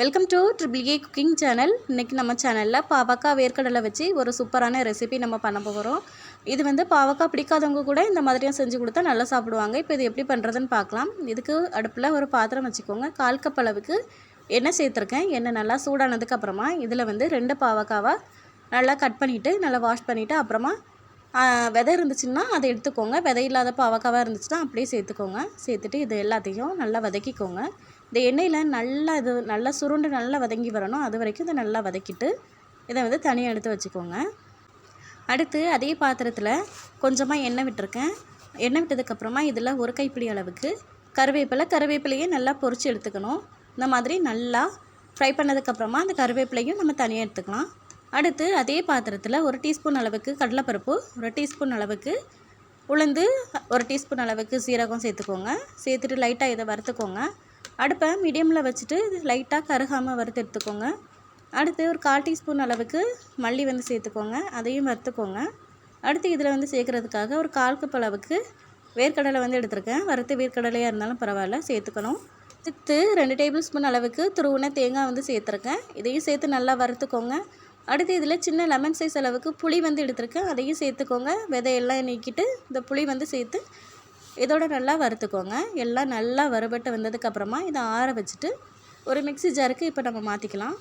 Welcome to triple A cooking channel இன்றைக்கி நம்ம சேனலில் பாவக்காய் வேர்க்கடலை வச்சு ஒரு சூப்பரான ரெசிபி நம்ம பண்ண போகிறோம் இது வந்து பாவக்காய் பிடிக்காதவங்க கூட இந்த மாதிரியும் செஞ்சு கொடுத்தா நல்லா சாப்பிடுவாங்க. இப்போ இது எப்படி பண்ணுறதுன்னு பார்க்கலாம். இதுக்கு அடுப்பில் ஒரு பாத்திரம் வச்சுக்கோங்க. கால் கப் அளவுக்கு எண்ணெய் சேர்த்துருக்கேன். எண்ணெய் நல்லா சூடானதுக்கு அப்புறமா இதில் வந்து ரெண்டு பாவக்காவை நல்லா கட் பண்ணிவிட்டு நல்லா வாஷ் பண்ணிவிட்டு அப்புறமா விதை இருந்துச்சுன்னா அதை எடுத்துக்கோங்க. விதை இல்லாதப்போ அவக்காவாக இருந்துச்சுன்னா அப்படியே சேர்த்துக்கோங்க. சேர்த்துட்டு இது எல்லாத்தையும் நல்லா வதக்கிக்கோங்க. இந்த எண்ணெயில் நல்லா இது நல்லா சுருண்டு நல்லா வதங்கி வரணும். அது வரைக்கும் இதை நல்லா வதக்கிட்டு இதை வந்து தனியாக எடுத்து வச்சுக்கோங்க. அடுத்து அதே பாத்திரத்தில் கொஞ்சமாக எண்ணெய் விட்டுருக்கேன். எண்ணெய் விட்டதுக்கப்புறமா இதில் ஒரு கைப்பிடி அளவுக்கு கருவேப்பிலை கருவேப்பிலையே நல்லா பொரிச்சு எடுத்துக்கணும். இந்த மாதிரி நல்லா ஃப்ரை பண்ணதுக்கப்புறமா அந்த கருவேப்பிலையும் நம்ம தனியாக எடுத்துக்கலாம். அடுத்து அதே பாத்திரத்தில் ஒரு டீஸ்பூன் அளவுக்கு கடலைப்பருப்பு ஒரு டீஸ்பூன் அளவுக்கு உளுந்து ஒரு டீஸ்பூன் அளவுக்கு சீரகம் சேர்த்துக்கோங்க. சேர்த்துட்டு லைட்டாக இதை வறுத்துக்கோங்க. அடுப்பை மீடியமில் வச்சுட்டு லைட்டாக கருகாமல் வறுத்து எடுத்துக்கோங்க. அடுத்து ஒரு கால் டீஸ்பூன் அளவுக்கு மல்லி வந்து சேர்த்துக்கோங்க. அதையும் வறுத்துக்கோங்க. அடுத்து இதில் வந்து சேர்க்குறதுக்காக ஒரு கால் கப் அளவுக்கு வேர்க்கடலை வந்து எடுத்திருக்கேன். வறுத்து வேர்க்கடலையாக இருந்தாலும் பரவாயில்ல சேர்த்துக்கணும். அடுத்து ரெண்டு டேபிள் ஸ்பூன் அளவுக்கு துருவுன தேங்காய் வந்து சேர்த்துருக்கேன். இதையும் சேர்த்து நல்லா வறுத்துக்கோங்க. அடுத்து இதில் சின்ன லெமன் சைஸ் அளவுக்கு புளி வந்து எடுத்துருக்கேன். அதையும் சேர்த்துக்கோங்க. விதையெல்லாம் நீக்கிட்டு இந்த புளி வந்து சேர்த்து இதோட நல்லா வறுத்துக்கோங்க. எல்லாம் நல்லா வறுபட்டு வந்ததுக்கப்புறமா இதை ஆற வச்சுட்டு ஒரு மிக்ஸி ஜாருக்கு இப்போ நம்ம மாற்றிக்கலாம்.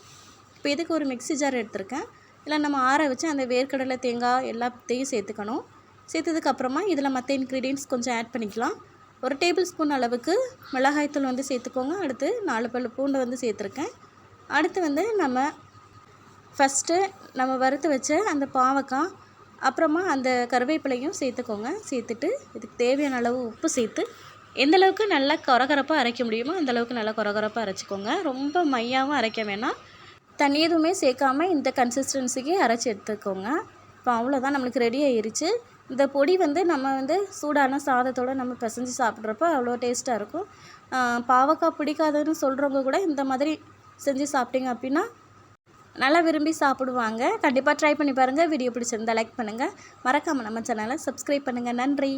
இப்போ இதுக்கு ஒரு மிக்ஸி ஜார் எடுத்திருக்கேன். இல்லை நம்ம ஆற வச்சு அந்த வேர்க்கடலை தேங்காய் எல்லாத்தையும் சேர்த்துக்கணும். சேர்த்ததுக்கப்புறமா இதில் மற்ற இன்க்ரீடியன்ட்ஸ் கொஞ்சம் ஆட் பண்ணிக்கலாம். ஒரு டேபிள் ஸ்பூன் அளவுக்கு மிளகாய்த்தூள் வந்து சேர்த்துக்கோங்க. அடுத்து நாலு பல்லு பூண்டு வந்து சேர்த்துருக்கேன். அடுத்து வந்து நம்ம ஃபஸ்ட்டு நம்ம வறுத்து வச்ச அந்த பாவக்காய் அப்புறமா அந்த கருவேப்பிலையும் சேர்த்துக்கோங்க. சேர்த்துட்டு இதுக்கு தேவையான அளவு உப்பு சேர்த்து எந்த அளவுக்கு நல்லா கொரகரப்பாக அரைக்க முடியுமோ அந்த அளவுக்கு நல்லா கொரகரப்பாக அரைச்சிக்கோங்க. ரொம்ப மையாகவும் அரைக்க வேணாம். தண்ணி எதுவுமே சேர்க்காம இந்த கன்சிஸ்டன்சிக்கு அரைச்சி எடுத்துக்கோங்க. இப்போ அவ்வளோதான் நம்மளுக்கு ரெடி ஆயிருச்சு. இந்த பொடி வந்து நம்ம வந்து சூடான சாதத்தோடு நம்ம பிசைஞ்சு சாப்பிட்றப்ப அவ்வளோ டேஸ்ட்டாக இருக்கும். பாவக்காய் பிடிக்காதுன்னு சொல்கிறவங்க கூட இந்த மாதிரி செஞ்சு சாப்பிட்டீங்க அப்படின்னா நல்லா விரும்பி சாப்பிடுவாங்க. கண்டிப்பாக ட்ரை பண்ணி பாருங்கள் வீடியோ பிடிச்சிருந்தால் லைக் பண்ணுங்கள் மறக்காமல் நம்ம சேனலை சப்ஸ்கிரைப் பண்ணுங்கள் நன்றி.